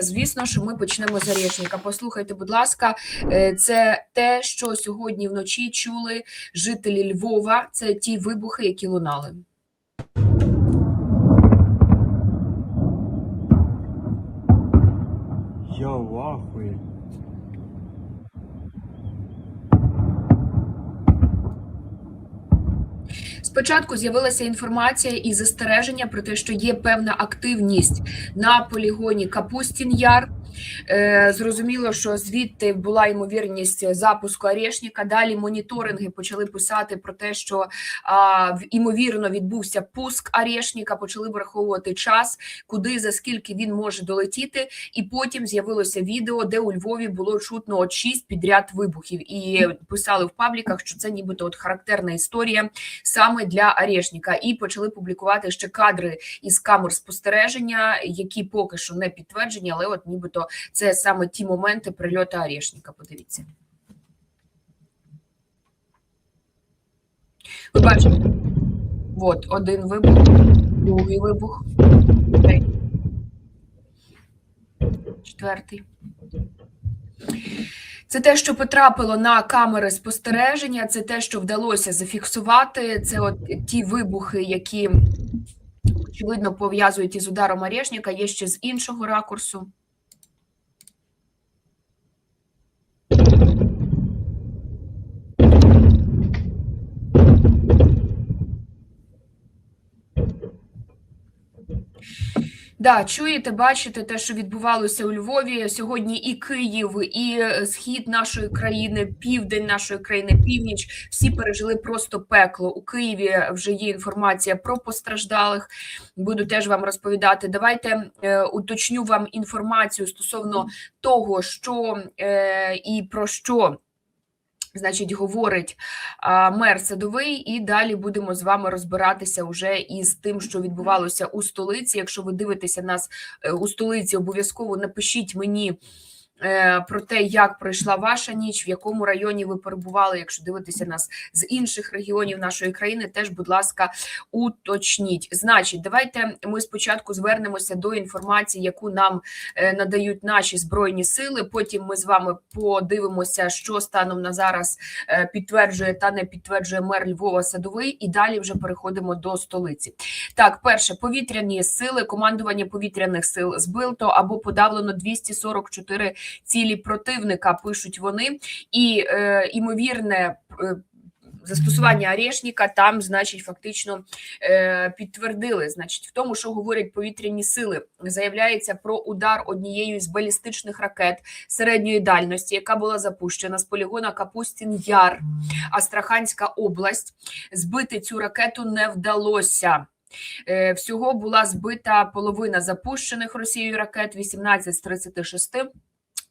Звісно, що ми почнемо з Орешника. Послухайте, будь ласка, е, це те, що сьогодні вночі чули жителі Львова. Це ті вибухи, які лунали. Я в ахуї. Спочатку з'явилася інформація і застереження про те, що є певна активність на полігоні Капустін Яр. Е, Зрозуміло, що звідти була ймовірність запуску Орешника. Далі моніторинги почали писати про те, що ймовірно відбувся пуск Орешника, почали враховувати час, куди за скільки він може долетіти. І потім з'явилося відео, де у Львові було чутно от шість підряд вибухів, і писали в пабліках, що це нібито от характерна історія саме для Орешника. І почали публікувати ще кадри із камер спостереження, які поки що не підтверджені, але от нібито це саме ті моменти прильоту Орешника. Подивіться. Ви бачите? От один вибух, другий вибух, третій, четвертий. Це те, що потрапило на камери спостереження, це те, що вдалося зафіксувати. Це от ті вибухи, які очевидно пов'язують із ударом Орешника, є ще з іншого ракурсу. Да, чуєте, бачите те, що відбувалося у Львові сьогодні. І Київ, і е, схід нашої країни, південь нашої країни, північ всі пережили просто пекло. У Києві вже є інформація про постраждалих. Буду теж вам розповідати. Давайте е, уточню вам інформацію стосовно того, що е, і про що. Значить, говорить а, мер Садовий, і далі будемо з вами розбиратися уже із тим, що відбувалося у столиці. Якщо ви дивитеся нас е, у столиці, обов'язково напишіть мені про те, як пройшла ваша ніч, в якому районі ви перебували. Якщо дивитеся нас з інших регіонів нашої країни, теж, будь ласка, уточніть. Значить, давайте ми спочатку звернемося до інформації, яку нам е, надають наші збройні сили. Потім ми з вами подивимося, що станом на зараз е, підтверджує та не підтверджує мер Львова Садовий, і далі вже переходимо до столиці. Так, перше, повітряні сили, командування повітряних сил збито або подавлено 244 цілі противника. Пишуть вони, і е, імовірне. е, Застосування Орешника там, значить, фактично е, підтвердили. Значить, в тому, що говорять повітряні сили, заявляється про удар однією з балістичних ракет середньої дальності, яка була запущена з полігона Капустін Яр, Астраханська область. Збити цю ракету не вдалося. Е, Всього була збита половина запущених Росією ракет, 18 з 36.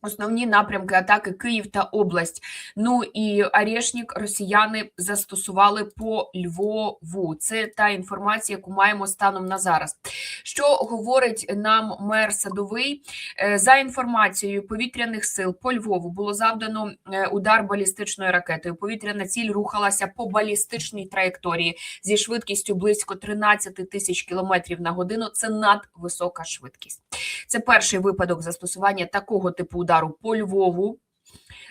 Основні напрямки атаки Київ та область. Ну і Орешник росіяни застосували по Львову. Це та інформація, яку маємо станом на зараз. Що говорить нам мер Садовий? Е, За інформацією повітряних сил по Львову було завдано е, удар балістичною ракетою. Повітряна ціль рухалася по балістичній траєкторії зі швидкістю близько 13 тисяч кілометрів на годину. Це надвисока швидкість. Це перший випадок застосування такого типу удару по Львову.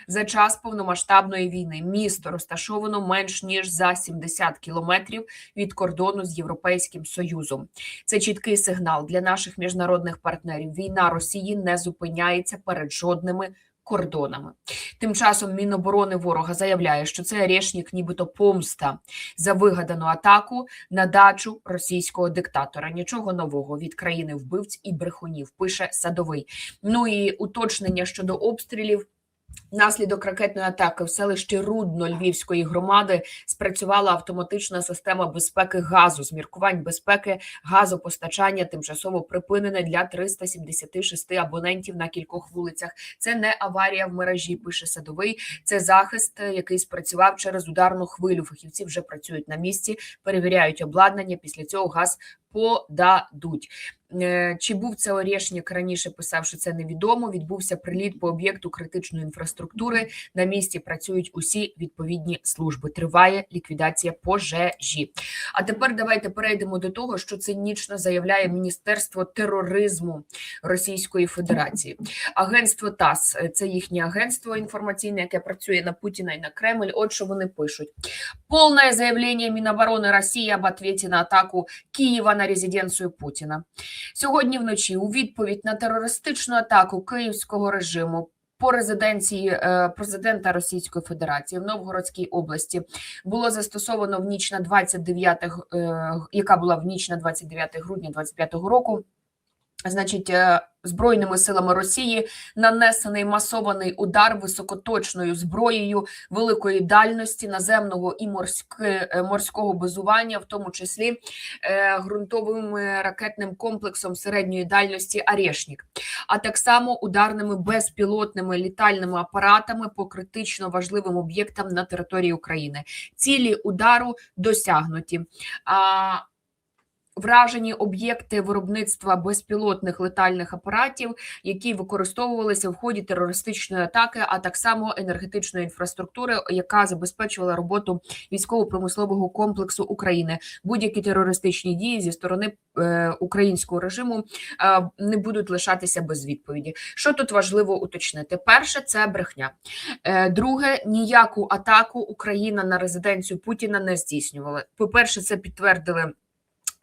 За час повномасштабної війни місто розташовано менш ніж за 70 кілометрів від кордону з Європейським Союзом. Це чіткий сигнал для наших міжнародних партнерів. Війна Росії не зупиняється перед жодними кордонами. Тим часом Міноборони ворога заявляє, що це Решнік нібито помста за вигадану атаку на дачу російського диктатора. Нічого нового від країни вбивць і брехунів. Пише садовий. Ну і уточнення щодо обстрілів. Внаслідок ракетної атаки в селищі Рудно Львівської громади спрацювала автоматична система безпеки газу. З міркувань безпеки газопостачання тимчасово припинене для 376 абонентів на кількох вулицях. Це не аварія в мережі. Пише садовий. Це захист, який спрацював через ударну хвилю. Фахівці вже працюють на місці, перевіряють обладнання. Після цього газ подадуть. Е, Чи був це Орешник раніше писав, що це невідомо. Відбувся приліт по об'єкту критичної інфраструктури. На місці працюють усі відповідні служби. Триває ліквідація пожежі. А тепер давайте перейдемо до того, що цинічно заявляє Міністерство тероризму Російської Федерації. Агентство ТАСС – це їхнє агентство інформаційне, яке працює на Путіна і на Кремль. От що вони пишуть: повне заявлення Міноборони Росії об ответі на атаку Києва на резиденцію Путіна. Сьогодні вночі у відповідь на терористичну атаку київського режиму. По резиденції е, президента Російської Федерації в Новгородській області було застосовано в ніч на 29, е, яка була в ніч на 29 грудня 25 року. Значить, е, збройними силами Росії нанесений масований удар високоточною зброєю великої дальності наземного і морське, е, морського базування, в тому числі е, ґрунтовим е, ракетним комплексом середньої дальності Арешнік, а так само ударними безпілотними літальними апаратами по критично важливим об'єктам на території України. Цілі удару досягнуті. Вражені об'єкти виробництва безпілотних летальних апаратів, які використовувалися в ході терористичної атаки, а так само енергетичної інфраструктури, яка забезпечувала роботу військово-промислового комплексу України. Будь-які терористичні дії зі сторони е, українського режиму е, не будуть лишатися без відповіді. Що тут важливо уточнити? Перше, це брехня. Е, друге, ніяку атаку Україна на резиденцію Путіна не здійснювала. По перше, це підтвердили.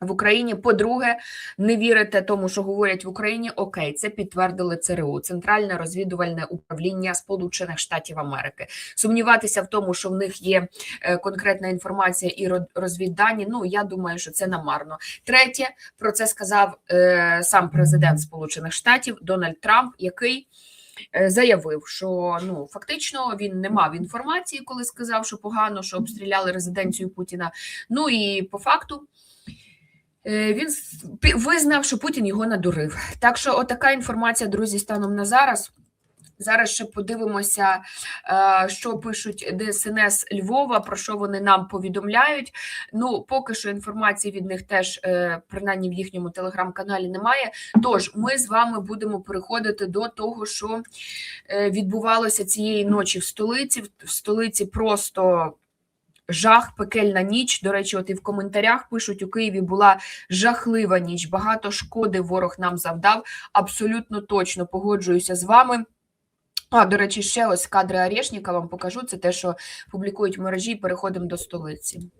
В Україні, по-друге, не вірите тому, що говорять в Україні. Окей, це підтвердили ЦРУ, Центральне розвідувальне управління Сполучених Штатів Америки. Сумніватися в тому, що в них є е, конкретна інформація і ро- розвіддані. Ну я думаю, що це намарно. Третє, про це сказав е, сам президент Сполучених Штатів Дональд Трамп, який. е, Заявив, що ну фактично він не мав інформації, коли сказав, що погано, що обстріляли резиденцію Путіна. Ну і по факту Він с- визнав, що Путін його надурив. Так що, отака інформація, друзі, станом на зараз. Зараз ще подивимося, е, що пишуть ДСНС Львова, про що вони нам повідомляють. Ну, поки що інформації від них теж, е, принаймні в їхньому телеграм-каналі, немає. Тож ми з вами будемо переходити до того, що е, відбувалося цієї ночі в столиці. В столиці просто жах, пекельна ніч. До речі, от і в коментарях пишуть: у Києві була жахлива ніч. Багато шкоди ворог нам завдав. Абсолютно точно погоджуюся з вами. А, до речі, ще ось кадри Орешника вам покажу. Це те, що публікують мережі. Переходимо до столиці.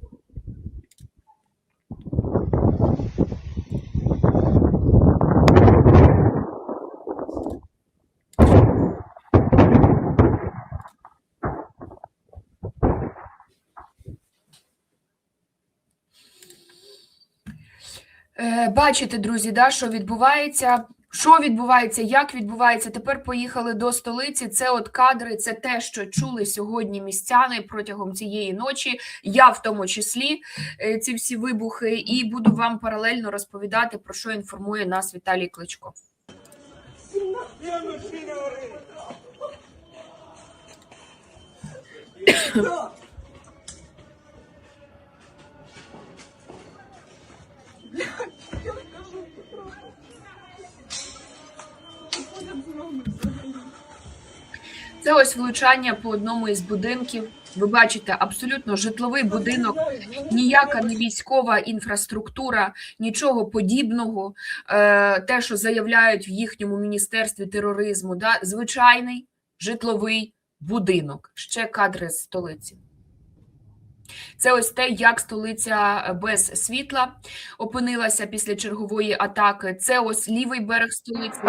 Бачите, друзі, да, що відбувається. Що відбувається, як відбувається? Тепер поїхали до столиці. Це от кадри, це те, що чули сьогодні містяни протягом цієї ночі. Я в тому числі е, ці всі вибухи, і буду вам паралельно розповідати про що інформує нас Віталій Кличко. Це ось влучання по одному із будинків. Ви бачите, абсолютно житловий будинок, ніяка не військова інфраструктура, нічого подібного. Е, Те, що заявляють в їхньому міністерстві тероризму, да? звичайний житловий будинок. Ще кадри з столиці. Це ось те, як столиця без світла опинилася після чергової атаки. Це ось лівий берег столиці.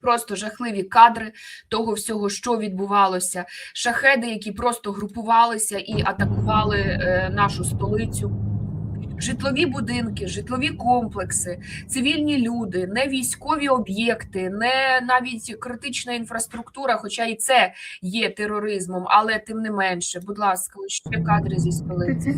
Просто жахливі кадри того всього, що відбувалося. Шахеди, які просто групувалися і атакували е, нашу столицю. Житлові будинки, житлові комплекси, цивільні люди, не військові об'єкти, не навіть критична інфраструктура, хоча і це є тероризмом, але тим не менше, будь ласка, ще кадри зі столиці.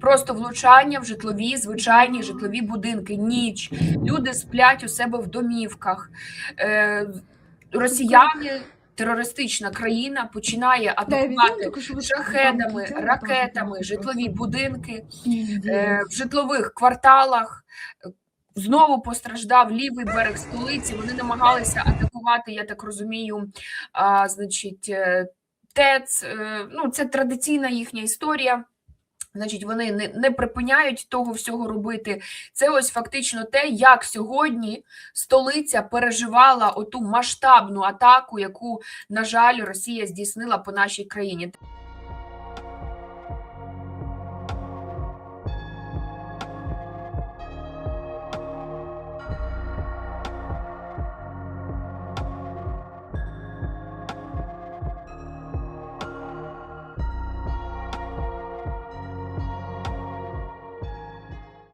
Просто влучання в житлові, звичайні житлові будинки, ніч. Люди сплять у себе в домівках. Е, росіяни терористична країна починає атакувати шахедами, ракетами, житлові будинки в житлових кварталах. Знову постраждав лівий берег столиці. Вони намагалися атакувати, я так розумію, а, значить, е, ТЕЦ. е, Ну, це традиційна їхня історія. Значить, вони не, не припиняють того всього робити. Це ось фактично те, як сьогодні столиця переживала оту масштабну атаку, яку, на жаль, Росія здійснила по нашій країні.